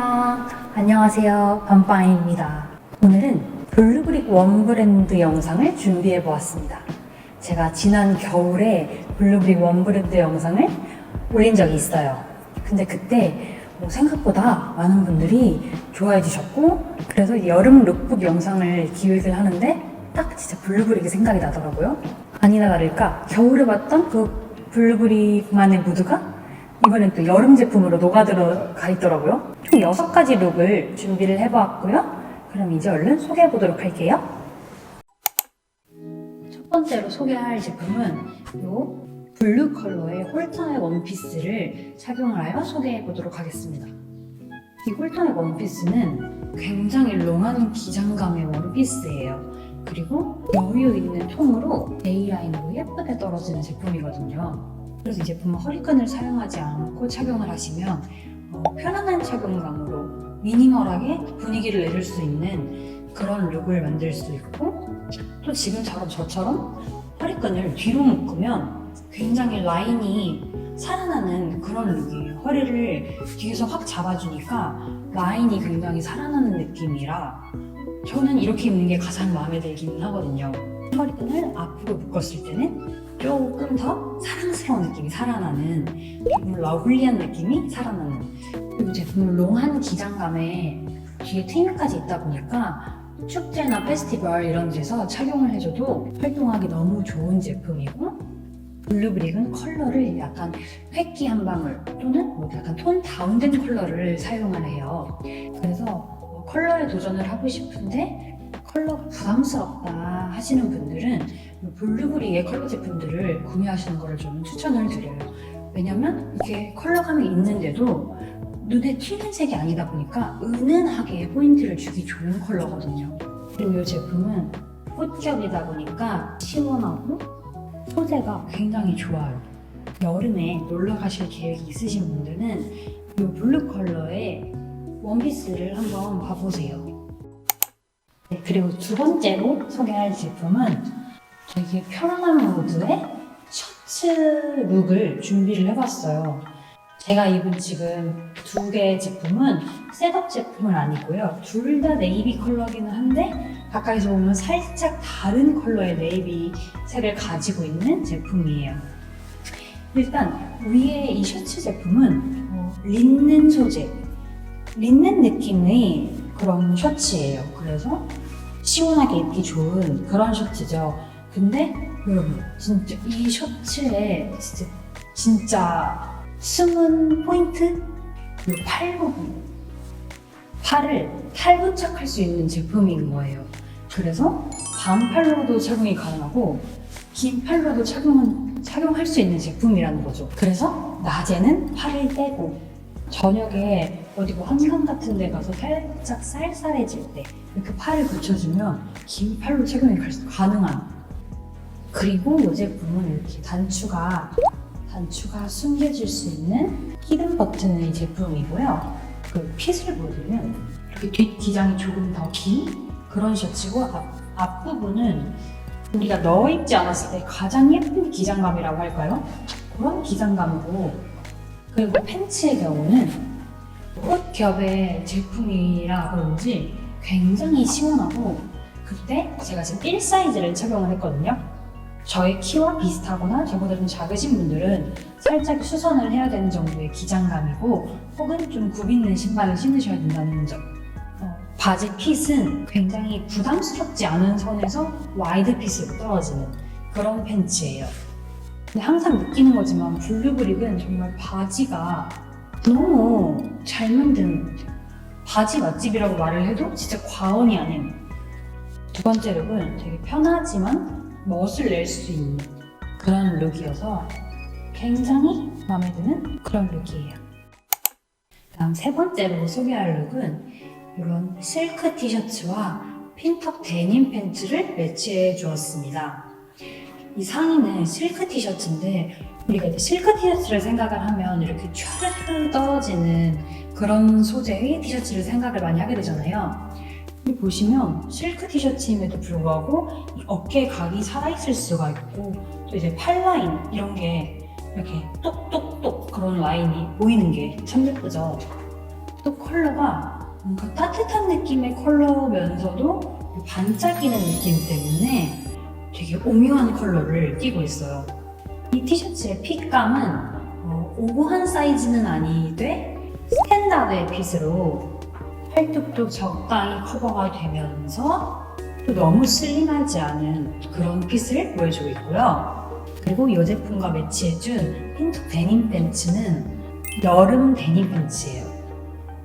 안녕. 안녕하세요. 밤빵입니다. 오늘은 블루브릭 원 브랜드 영상을 준비해 보았습니다. 제가 지난 겨울에 블루브릭 원 브랜드 영상을 올린 적이 있어요. 근데 그때 뭐 생각보다 많은 분들이 좋아해 주셨고, 그래서 여름 룩북 영상을 기획을 하는데 딱 진짜 블루브릭이 생각이 나더라고요. 아니나 다를까 겨울에 봤던 그 블루브릭만의 무드가 이번엔 또 여름 제품으로 녹아들어가 있더라고요. 총 6가지 룩을 준비를 해보았고요. 그럼 이제 얼른 소개해 보도록 할게요. 첫 번째로 소개할 제품은 이 블루 컬러의 홀터의 원피스를 착용을 하여 소개해 보도록 하겠습니다. 이 홀터의 원피스는 굉장히 롱한 기장감의 원피스예요. 그리고 여유 있는 통으로 A라인으로 예쁘게 떨어지는 제품이거든요. 그래서 이 제품은 허리끈을 사용하지 않고 착용을 하시면 어, 편안한 착용감으로 미니멀하게 분위기를 내줄 수 있는 그런 룩을 만들 수 있고 또 지금처럼 저처럼 허리끈을 뒤로 묶으면 굉장히 라인이 살아나는 그런 룩이에요. 허리를 뒤에서 확 잡아주니까 라인이 굉장히 살아나는 느낌이라 저는 이렇게 입는 게 가장 마음에 들기는 하거든요. 허리끈을 앞으로 묶었을 때는 조금 더 사랑스러운 느낌이 살아나는 조금 러블리한 느낌이 살아나는 그리고 제품은 롱한 기장감에 뒤에 트임까지 있다 보니까 축제나 페스티벌 이런 데서 착용을 해줘도 활동하기 너무 좋은 제품이고 블루브릭은 컬러를 약간 획기 한 방울 또는 뭐 약간 톤 다운된 컬러를 사용을 해요. 그래서 뭐 컬러에 도전을 하고 싶은데 컬러가 부담스럽다 하시는 분들은 블루브리의 컬러 제품들을 구매하시는 것을 좀 추천을 드려요. 왜냐면 이렇게 컬러감이 있는데도 눈에 튀는 색이 아니다 보니까 은은하게 포인트를 주기 좋은 컬러거든요. 그리고 이 제품은 꽃겹이다 보니까 시원하고 소재가 굉장히 좋아요. 여름에 놀러 가실 계획이 있으신 분들은 이 블루 컬러의 원피스를 한번 봐보세요. 네, 그리고 두 번째로 소개할 제품은 되게 편안한 무드의 셔츠 룩을 준비를 해봤어요. 제가 입은 지금 두 개의 제품은 셋업 제품은 아니고요. 둘 다 네이비 컬러기는 한데 가까이서 보면 살짝 다른 컬러의 네이비 색을 가지고 있는 제품이에요. 일단 위에 이 셔츠 제품은 어, 린넨 소재, 린넨 느낌의 그런 셔츠예요. 그래서 시원하게 입기 좋은 그런 셔츠죠. 근데 여러분 진짜 이 셔츠에 진짜 진짜 숨은 포인트 이 팔 부분 팔을 탈부착할 수 있는 제품인 거예요. 그래서 반팔로도 착용이 가능하고 긴 팔로도 착용 착용할 수 있는 제품이라는 거죠. 그래서 낮에는 팔을 떼고 저녁에 어디 뭐 한강 같은 데 가서 살짝 쌀쌀해질 때 이렇게 팔을 붙여주면 긴 팔로 착용이 가능한 그리고 이 제품은 이렇게 단추가 단추가 숨겨질 수 있는 히든 버튼의 제품이고요. 그 핏을 보여드리면 이렇게 뒷 기장이 조금 더 긴 그런 셔츠고 앞, 앞부분은 우리가 넣어 입지 않았을 때 가장 예쁜 기장감이라고 할까요? 그런 기장감이고 그리고 팬츠의 경우는 꽃 겹의 제품이라 그런지 굉장히 시원하고 그때 제가 지금 1 사이즈를 착용을 했거든요. 저의 키와 비슷하거나 저보다 좀 작으신 분들은 살짝 수선을 해야 되는 정도의 기장감이고 혹은 좀 굽있는 신발을 신으셔야 된다는 점. 어, 바지 핏은 굉장히 부담스럽지 않은 선에서 와이드 핏으로 떨어지는 그런 팬츠예요. 근데 항상 느끼는 거지만 블루브릭은 정말 바지가 너무 잘 만든. 바지 맛집이라고 말을 해도 진짜 과언이 아닌 두 번째 룩은 되게 편하지만 멋을 낼 수 있는 그런 룩이어서 굉장히 마음에 드는 그런 룩이에요. 다음 세 번째로 소개할 룩은 이런 실크 티셔츠와 핀턱 데님 팬츠를 매치해 주었습니다. 이 상의는 실크 티셔츠인데 우리가 이제 실크 티셔츠를 생각을 하면 이렇게 촤르르 떨어지는 그런 소재의 티셔츠를 생각을 많이 하게 되잖아요. 여기 보시면 실크 티셔츠임에도 불구하고 이 어깨 각이 살아있을 수가 있고 또 이제 팔 라인 이런 게 이렇게 똑똑똑 그런 라인이 보이는 게 참 예쁘죠. 또 컬러가 뭔가 따뜻한 느낌의 컬러면서도 반짝이는 느낌 때문에 되게 오묘한 컬러를 띠고 있어요. 이 티셔츠의 핏감은 어, 오버한 사이즈는 아니되 스탠다드의 핏으로 팔뚝도 적당히 커버가 되면서 또 너무 슬림하지 않은 그런 핏을 보여주고 있고요. 그리고 이 제품과 매치해준 핀툭 데님 팬츠는 여름 데님 팬츠예요.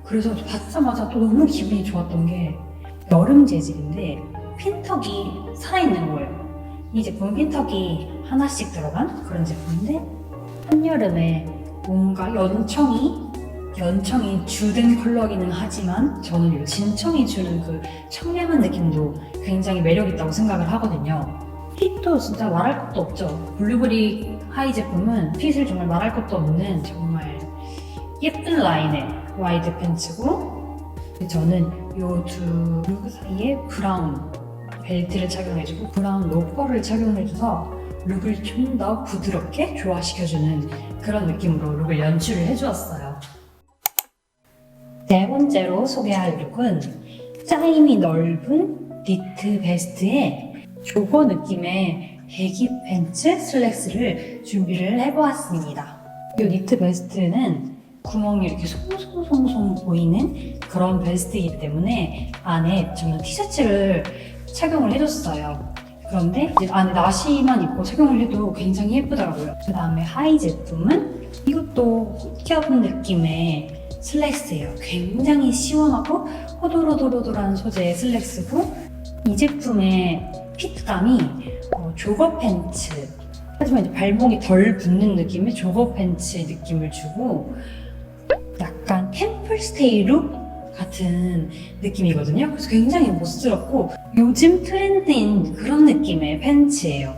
그래서 받자마자 또 너무 기분이 좋았던 게 여름 재질인데 핀턱이 살아있는 거예요. 이 제품은 핀턱이 하나씩 들어간 그런 제품인데 한여름에 뭔가 연청이 연청이 주된 컬러기는 하지만 저는 이 진청이 주는 그 청량한 느낌도 굉장히 매력있다고 생각을 하거든요. 핏도 진짜 말할 것도 없죠. 블루베리 하이 제품은 핏을 정말 말할 것도 없는 정말 예쁜 라인의 와이드 팬츠고 저는 이두 사이에 브라운 벨트를 착용해주고 브라운 로퍼를 착용해줘서 룩을 좀 더 부드럽게 조화시켜주는 그런 느낌으로 룩을 연출을 해주었어요. 네 번째로 소개할 룩은 짜임이 넓은 니트 베스트에 조거 느낌의 배기 팬츠 슬랙스를 준비를 해보았습니다. 이 니트 베스트는 구멍이 이렇게 송송송송 보이는 그런 베스트이기 때문에 안에 저는 티셔츠를 착용을 해줬어요. 그런데 이제 안에 나시만 입고 착용을 해도 굉장히 예쁘더라고요. 그 다음에 하이 제품은 이것도 튀어본 느낌의 슬랙스예요. 굉장히 시원하고 호도로도로도한 소재의 슬랙스고 이 제품의 핏감이 어, 조거 팬츠 하지만 이제 발목이 덜 붙는 느낌의 조거 팬츠 느낌을 주고 약간 템플스테이 룩 같은 느낌이거든요. 그래서 굉장히 멋스럽고 요즘 트렌드인 그런 느낌의 팬츠예요.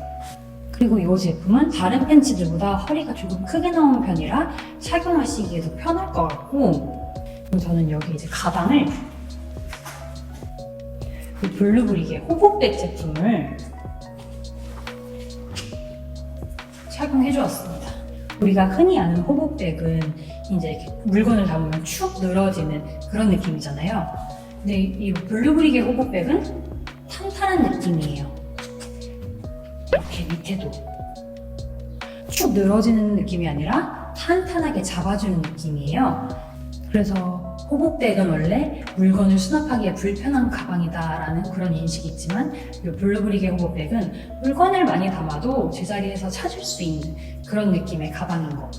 그리고 이 제품은 다른 팬츠들보다 허리가 조금 크게 나오는 편이라 착용하시기에도 편할 것 같고 저는 여기 이제 가방을 이 블루브릭의 호보백 제품을 착용해 주었습니다. 우리가 흔히 아는 호보백은 이제 이렇게 물건을 담으면 축 늘어지는 그런 느낌이잖아요. 근데 이 블루브릭의 호보백은 탄탄한 느낌이에요. 이렇게 밑에도 축 늘어지는 느낌이 아니라 탄탄하게 잡아주는 느낌이에요. 그래서 호복백은 원래 물건을 수납하기에 불편한 가방이다라는 그런 인식이 있지만 이 블루브릭의 호복백은 물건을 많이 담아도 제자리에서 찾을 수 있는 그런 느낌의 가방인 거.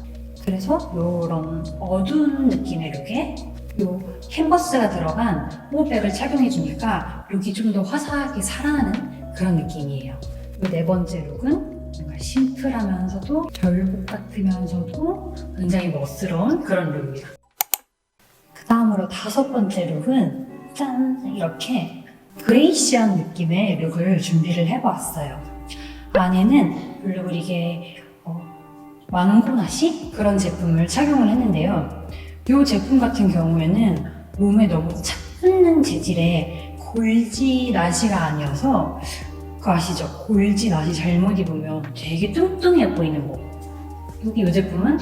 그래서 이런 어두운 느낌의 룩에 이 캔버스가 들어간 호복백을 착용해 주니까 룩이 좀 더 화사하게 살아나는 그런 느낌이에요. 이네 번째 룩은 뭔가 심플하면서도 결국 같으면서도 굉장히 멋스러운 그런 룩이에요. 그 다음으로 다섯 번째 룩은 짠 이렇게 그레이시한 느낌의 룩을 준비를 해보았어요. 안에는 블루브릭의 어, 왕고나시 그런 제품을 착용을 했는데요. 이 제품 같은 경우에는 몸에 너무 착 붙는 재질의 골지 나시가 아니어서 그거 아시죠? 골지 나시 잘못 입으면 되게 뚱뚱해 보이는 거. 여기 이 제품은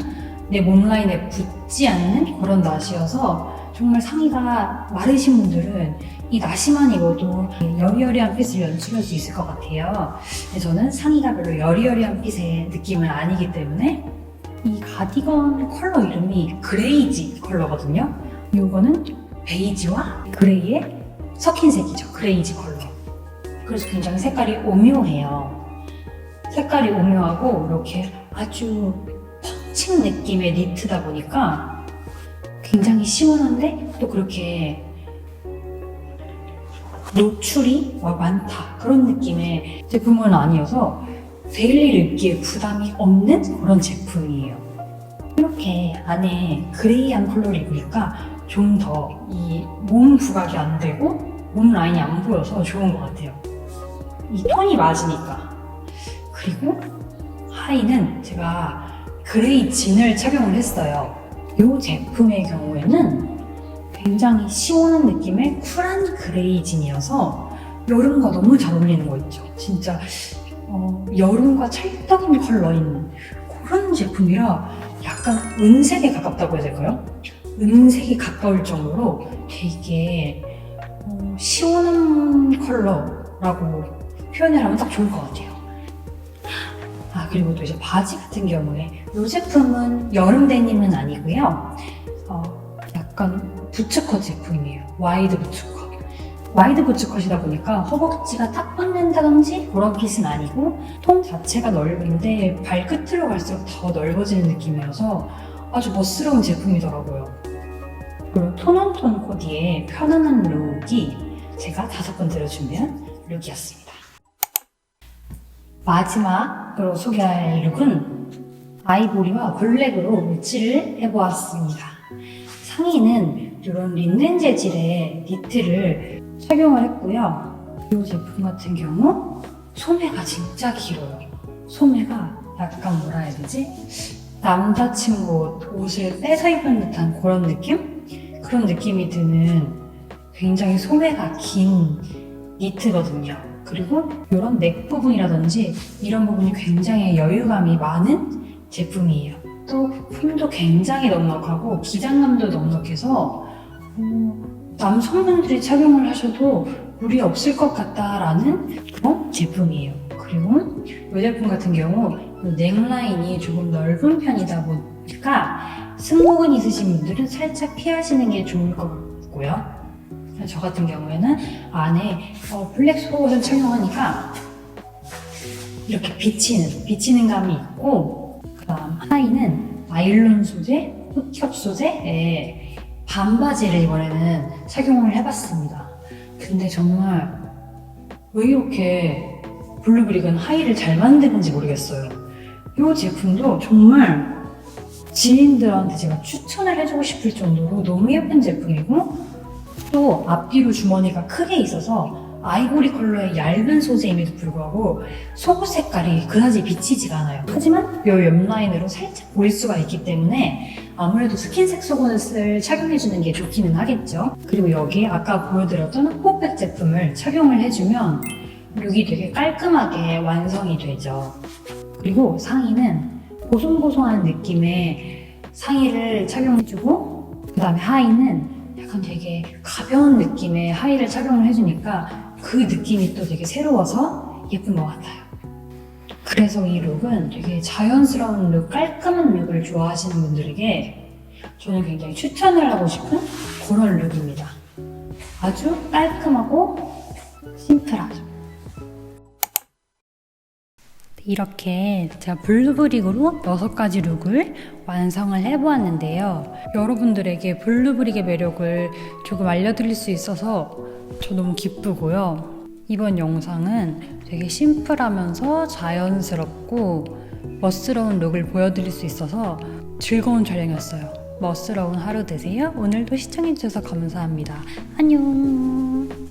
내 몸 라인에 붙지 않는 그런 나시여서 정말 상의가 마르신 분들은 이 나시만 입어도 여리여리한 핏을 연출할 수 있을 것 같아요. 근데 저는 상의가 별로 여리여리한 핏의 느낌은 아니기 때문에 이 가디건 컬러 이름이 그레이지 컬러거든요. 이거는 베이지와 그레이의 섞인 색이죠. 그레이지 컬러. 그래서 굉장히 색깔이 오묘해요. 색깔이 오묘하고 이렇게 아주 펀칭 느낌의 니트다 보니까 굉장히 시원한데 또 그렇게 노출이 와 많다 그런 느낌의 제품은 아니어서 데일리를 입기에 부담이 없는 그런 제품이에요. 이렇게 안에 그레이한 컬러를 입으니까 좀 더 이 몸 부각이 안 되고 몸 라인이 안 보여서 좋은 것 같아요. 이 톤이 맞으니까. 그리고 하의는 제가 그레이 진을 착용을 했어요. 이 제품의 경우에는 굉장히 시원한 느낌의 쿨한 그레이 진이어서 여름과 너무 잘 어울리는 거 있죠. 진짜 어, 여름과 찰떡인 컬러인 그런 제품이라 약간 은색에 가깝다고 해야 될까요? 은색이 가까울 정도로 되게 어, 시원한 컬러라고 표현을 하면 딱 좋을 것 같아요. 아 그리고 또 이제 바지 같은 경우에 이 제품은 여름 데님은 아니고요. 어, 약간 부츠컷 제품이에요. 와이드 부츠컷. 와이드 부츠컷이다 보니까 허벅지가 딱 붙는다든지 그런 핏은 아니고 통 자체가 넓은데 발끝으로 갈수록 더 넓어지는 느낌이어서 아주 멋스러운 제품이더라고요. 그리고 톤온톤 코디의 편안한 룩이 제가 다섯 번째로 준비한 룩이었습니다. 마지막으로 소개할 룩은 아이보리와 블랙으로 매치를 해보았습니다. 상의는 이런 린넨 재질의 니트를 착용을 했고요. 이 제품 같은 경우 소매가 진짜 길어요. 소매가 약간 뭐라 해야 되지? 남자친구 옷을 뺏어 입은 듯한 그런 느낌? 그런 느낌이 드는 굉장히 소매가 긴 니트거든요. 그리고 이런 넥 부분이라든지 이런 부분이 굉장히 여유감이 많은 제품이에요. 또 품도 굉장히 넉넉하고 기장감도 넉넉해서 어, 남성분들이 착용을 하셔도 무리 없을 것 같다라는 그런 제품이에요. 그리고 이 제품 같은 경우 이 넥라인이 조금 넓은 편이다 보니까 승모근 있으신 분들은 살짝 피하시는 게 좋을 것 같고요. 저 같은 경우에는 안에 어, 블랙 속옷을 착용하니까 이렇게 비치는 비치는 감이 있고 그다음 하의는 나일론 소재, 흡협 소재의 반바지를 이번에는 착용을 해봤습니다. 근데 정말 왜 이렇게 블루브릭은 하의를 잘 만드는지 모르겠어요. 이 제품도 정말 지인들한테 제가 추천을 해주고 싶을 정도로 너무 예쁜 제품이고 또 앞뒤로 주머니가 크게 있어서 아이보리 컬러의 얇은 소재임에도 불구하고 속옷 색깔이 그다지 비치지가 않아요. 하지만 이 옆라인으로 살짝 보일 수가 있기 때문에 아무래도 스킨색 속옷을 착용해주는 게 좋기는 하겠죠. 그리고 여기에 아까 보여드렸던 호백 제품을 착용을 해주면 룩이 되게 깔끔하게 완성이 되죠. 그리고 상의는 보송보송한 느낌의 상의를 착용해주고 그 다음에 하의는 약간 되게 가벼운 느낌의 하의를 착용을 해주니까 그 느낌이 또 되게 새로워서 예쁜 것 같아요. 그래서 이 룩은 되게 자연스러운 룩, 깔끔한 룩을 좋아하시는 분들에게 저는 굉장히 추천을 하고 싶은 그런 룩입니다. 아주 깔끔하고 심플하죠. 이렇게 제가 블루브릭으로 6가지 룩을 완성을 해보았는데요. 여러분들에게 블루브릭의 매력을 조금 알려드릴 수 있어서 저 너무 기쁘고요. 이번 영상은 되게 심플하면서 자연스럽고 멋스러운 룩을 보여드릴 수 있어서 즐거운 촬영이었어요. 멋스러운 하루 되세요. 오늘도 시청해주셔서 감사합니다. 안녕.